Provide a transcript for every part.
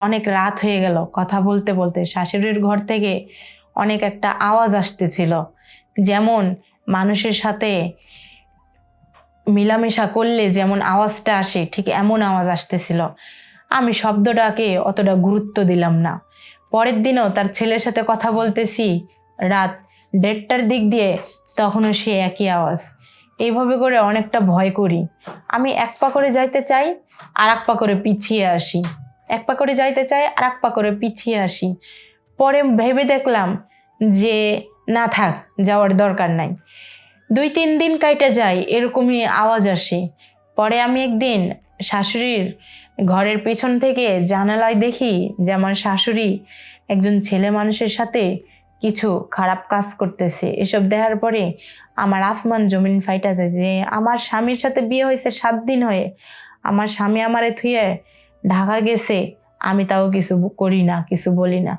অনেক রাত হয়ে গেল। কথা বলতে বলতে শাশুড়ির ঘর থেকে অনেক একটা আওয়াজ আসতেছিল। যেমন মানুষের সাথে মিলামেশা করলে যেমন আওয়াজটা আসে, ঠিক এমন আওয়াজ আসতেছিল। আমি শব্দটাকে অতটা গুরুত্ব দিলাম না। পরের দিনও তার ছেলের সাথে কথা বলতেছি রাত দেড়টার দিক দিয়ে, তখনও সে একই আওয়াজ। এইভাবে করে অনেকটা ভয় করি। আমি এক পা করে যাইতে চাই আর এক পা করে পিছিয়ে আসি। এক পা করে যাইতে চাই আর এক পা করে পিছিয়ে আসি। পরে ভেবে দেখলাম যে না থাক, যাওয়ার দরকার নাই। দুই তিন দিন কাইটা যায় এরকমই আওয়াজ আসে। পরে আমি একদিন শাশুড়ির ঘরের পেছন থেকে জানালায় দেখি যে আমার শাশুড়ি একজন ছেলে মানুষের সাথে কিছু খারাপ কাজ করতেছে। এসব দেখার পরে আমার আসমান জমিন ফাইটা যায় যে, আমার স্বামীর সাথে বিয়ে হয়েছে সাত দিন হয়ে। আমার স্বামী আমারে থুয়ে ঢাকা গেছে, আমি তাও কিছু করি না, কিছু বলি না।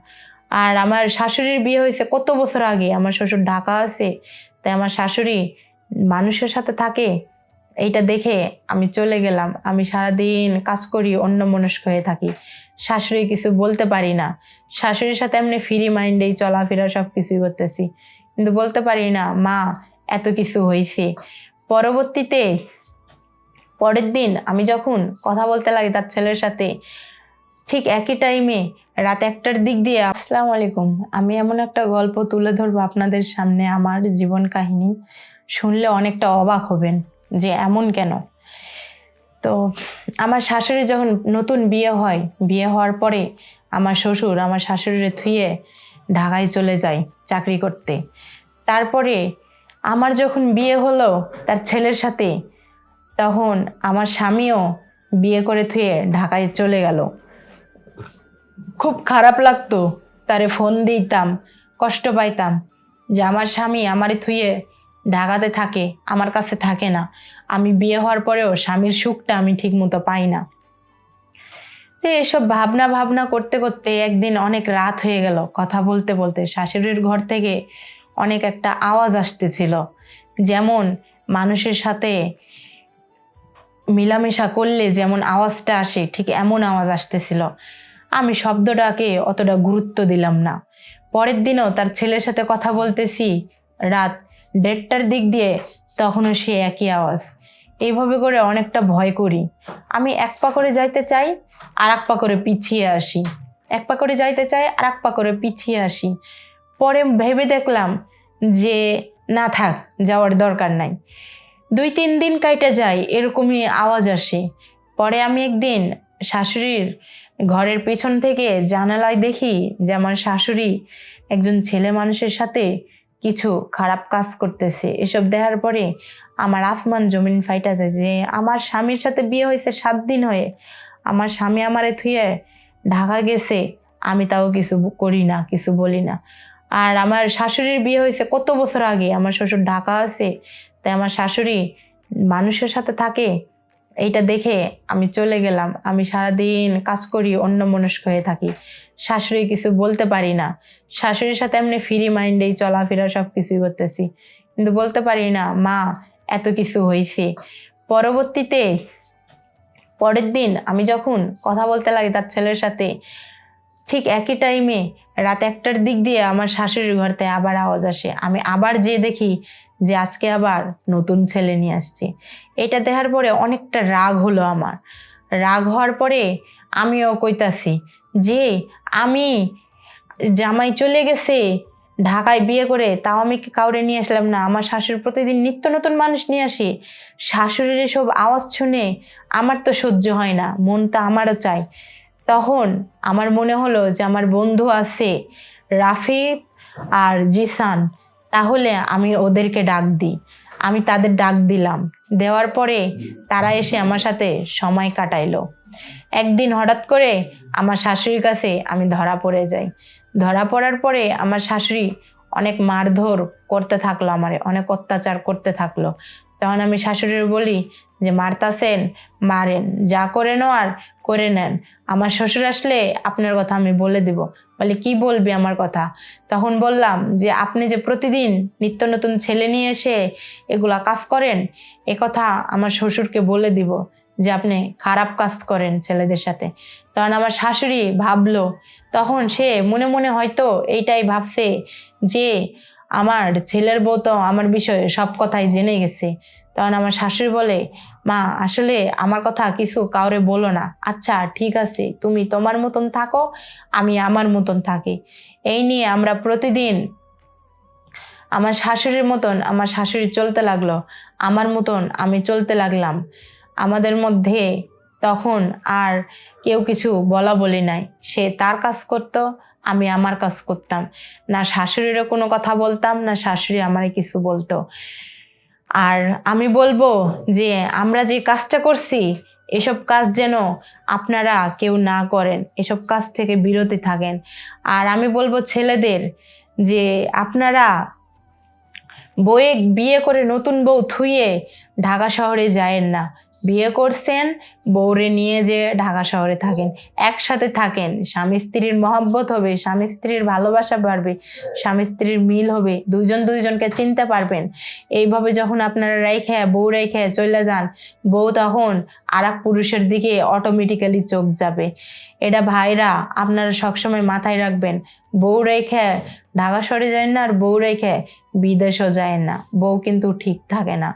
আর আমার শাশুড়ির বিয়ে হয়েছে কত বছর আগে, আমার শ্বশুর ঢাকা আছে, তাই আমার শাশুড়ি মানুষের সাথে থাকে, এইটা দেখে আমি চলে গেলাম। আমি সারাদিন কাজ করি অন্য মনস্ক হয়ে থাকি। শাশুড়ি কিছু বলতে পারি না। শাশুড়ির সাথে এমনি ফ্রি মাইন্ডেই চলাফেরা সব কিছুই করতেছি। কিন্তু বলতে পারি না, মা, এত কিছু হয়েছে পরবর্তীতে পরের দিন আমি যখন কথা বলতে লাগি তার ছেলের সাথে, ঠিক একই টাইমে রাত একটার দিক দিয়ে আসসালামু আলাইকুম, আমি এমন একটা গল্প তুলে ধরবো আপনাদের সামনে আমার জীবন কাহিনী শুনলে অনেকটা অবাক হবেন যে এমন কেন। তো আমার শাশুড়ি যখন নতুন বিয়ে হয়, বিয়ে হওয়ার পরে আমার শ্বশুর আমার শাশুড়িরে থুয়ে ঢাকায় চলে যায় চাকরি করতে। তারপরে আমার যখন বিয়ে হলো, তার ছেলের সাথে তখন আমার স্বামীও বিয়ে করে থুয়ে ঢাকায় চলে গেল। খুব খারাপ লাগতো, তারে ফোন দিতাম, কষ্ট পাইতাম যে আমার স্বামী আমারে থুয়ে ঢাকাতে থাকে, আমার কাছে থাকে না। আমি বিয়ে হওয়ার পরেও স্বামীর সুখটা আমি ঠিক মতো পাই না। তো এসব ভাবনা ভাবনা করতে করতে একদিন অনেক রাত হয়ে গেল। কথা বলতে বলতে শাশুড়ির ঘর থেকে অনেক একটা আওয়াজ আসতেছিল। যেমন মানুষের সাথে মিলামেশা করলে যেমন আওয়াজটা আসে, ঠিক এমন আওয়াজ আসতেছিল। আমি শব্দটাকে অতটা গুরুত্ব দিলাম না। পরের দিনও তার ছেলের সাথে কথা বলতেছি। রাত দেড়টার দিক দিয়ে তখনও সে একই আওয়াজ। এইভাবে করে অনেকটা ভয় করি। আমি এক পা করে যাইতে চাই আর এক পা করে পিছিয়ে আসি। এক পা করে যাইতে চাই আর এক পা করে পিছিয়ে আসি। পরে ভেবে দেখলাম যে, না থাক, যাওয়ার দরকার নাই। দুই তিন দিন কাইটা যায় এরকমই আওয়াজ আসে। পরে আমি একদিন শাশুড়ির ঘরের পেছন থেকে জানালায় দেখি যে আমার শাশুড়ি একজন ছেলে মানুষের সাথে কিছু খারাপ কাজ করতেছে। এসব দেখার পরে আমার আসমান জমিন ফাইটা যায় যে আমার স্বামীর সাথে বিয়ে হয়েছে সাত দিন হয়ে। আমার স্বামী আমারে থুয়ে ঢাকা গেছে, আমি তাও কিছু করি না, কিছু বলি না। আর আমার শাশুড়ির বিয়ে হয়েছে কত বছর আগে, আমার শ্বশুর ঢাকা আছে তাই আমার শাশুড়ি মানুষের সাথে থাকে, এইটা দেখে আমি চলে গেলাম। আমি সারাদিন কাজ করি অন্য মনস্ক হয়ে থাকি। শাশুড়ি কিছু বলতে পারি না। শাশুড়ির সাথে এমনি ফ্রি মাইন্ডেই চলাফেরা সব কিছুই করতেছি। কিন্তু বলতে পারি না, মা, এত কিছু হয়েছে পরবর্তীতে, পরের দিন আমি যখন কথা বলতে লাগি তার ছেলের সাথে, ঠিক একই টাইমে রাত একটার দিক দিয়ে আমার শাশুড়ির ঘরতে আবার আওয়াজ আসে। আমি আবার যেয়ে দেখি যে আজকে আবার নতুন ছেলে নিয়ে আসছে। এটা দেখার পরে অনেকটা রাগ হলো আমার। রাগ হওয়ার পরে আমিও কইতাছি যে আমি জামাই চলে গেছে, ঢাকায় বিয়ে করে তাও আমি কাউরে নিয়ে আসলাম না? আমার শাশুড়ি প্রতিদিন নিত্য নতুন মানুষ নিয়ে আসি। শাশুড়ির এসব আওয়াজ শুনে আমার তো সহ্য হয় না, মন তো আমারও চাই তখন আমার মনে হলো যে আমার বন্ধু আছে রাফিদ আর জিসান। তাহলে আমি ওদেরকে ডাক দিই। আমি তাদের ডাক দিলাম। দেওয়ার পরে তারা এসে আমার সাথে সময় কাটাইলো। একদিন হঠাৎ করে আমার শাশুড়ির কাছে আমি ধরা পড়ে যাই। ধরা পড়ার পরে আমার শাশুড়ি অনেক মারধর করতে থাকল আমারে, অনেক অত্যাচার করতে থাকল। তখন আমি শাশুড়ির বলি যে, মারতাছেন, মারেন, যা করে নেওয়ার করে নেন। আমার শ্বশুর আসলে আপনার কথা আমি বলে দিব। বলে, কি বলবি আমার কথা? তখন বললাম যে, আপনি যে প্রতিদিন নিত্য নতুন ছেলে নিয়ে এসে এগুলা কাজ করেন, এ কথা আমার শ্বশুরকে বলে দিব যে, আপনি খারাপ কাজ করেন ছেলেদের সাথে। তখন আমার শাশুড়ি ভাবলো, তখন সে মনে মনে হয়তো এইটাই ভাবছে যে আমার ছেলের বউ তো আমার বিষয়ে সব কথাই জেনে গেছে। তখন আমার শাশুড়ি বলে, মা, আসলে আমার কথা কিছু কাউরে বলো না। আচ্ছা ঠিক আছে, তুমি তোমার মতন থাকো, আমি আমার মতন থাকি। এই নিয়ে আমরা প্রতিদিন আমার শাশুড়ির মতন আমার শাশুড়ি চলতে লাগল। আমার মতন আমি চলতে লাগলাম। আমাদের মধ্যে তখন আর কেউ কিছু বলা বলি নাই। সে তার কাজ করত আমি আমার কাজ করতাম। না শাশুড়িরও কোনো কথা বলতাম, না শাশুড়ি আমারে কিছু বলতো। আর আমি বলব যে আমরা যে কাজটা করছি, এসব কাজ যেন আপনারা কেউ না করেন, এসব কাজ থেকে বিরতি থাকেন। আর আমি বলব ছেলেদের যে আপনারা বউয়ে বিয়ে করে নতুন বউ থুয়ে ঢাকা শহরে যায়েন না। বিয়ে করছেন, বউরে নিয়ে যে ঢাকা শহরে থাকেন, একসাথে থাকেন, স্বামী স্ত্রীর মহব্বত হবে, স্বামী স্ত্রীর ভালোবাসা বাড়বে, স্বামী স্ত্রীর মিল হবে দুজন দুইজনকে চিনতে পারবেন। এইভাবে যখন আপনারা রেখে, বউ রেখে চলে যান, বউ তখন আর পুরুষের দিকে অটোমেটিক্যালি চোখ যাবে। এটা ভাইরা আপনারা সবসময় মাথায় রাখবেন, বউ রেখে ঢাকা শহরে যায় না আর বউ রেখে বিদেশও যায় না, বউ কিন্তু ঠিক থাকে না।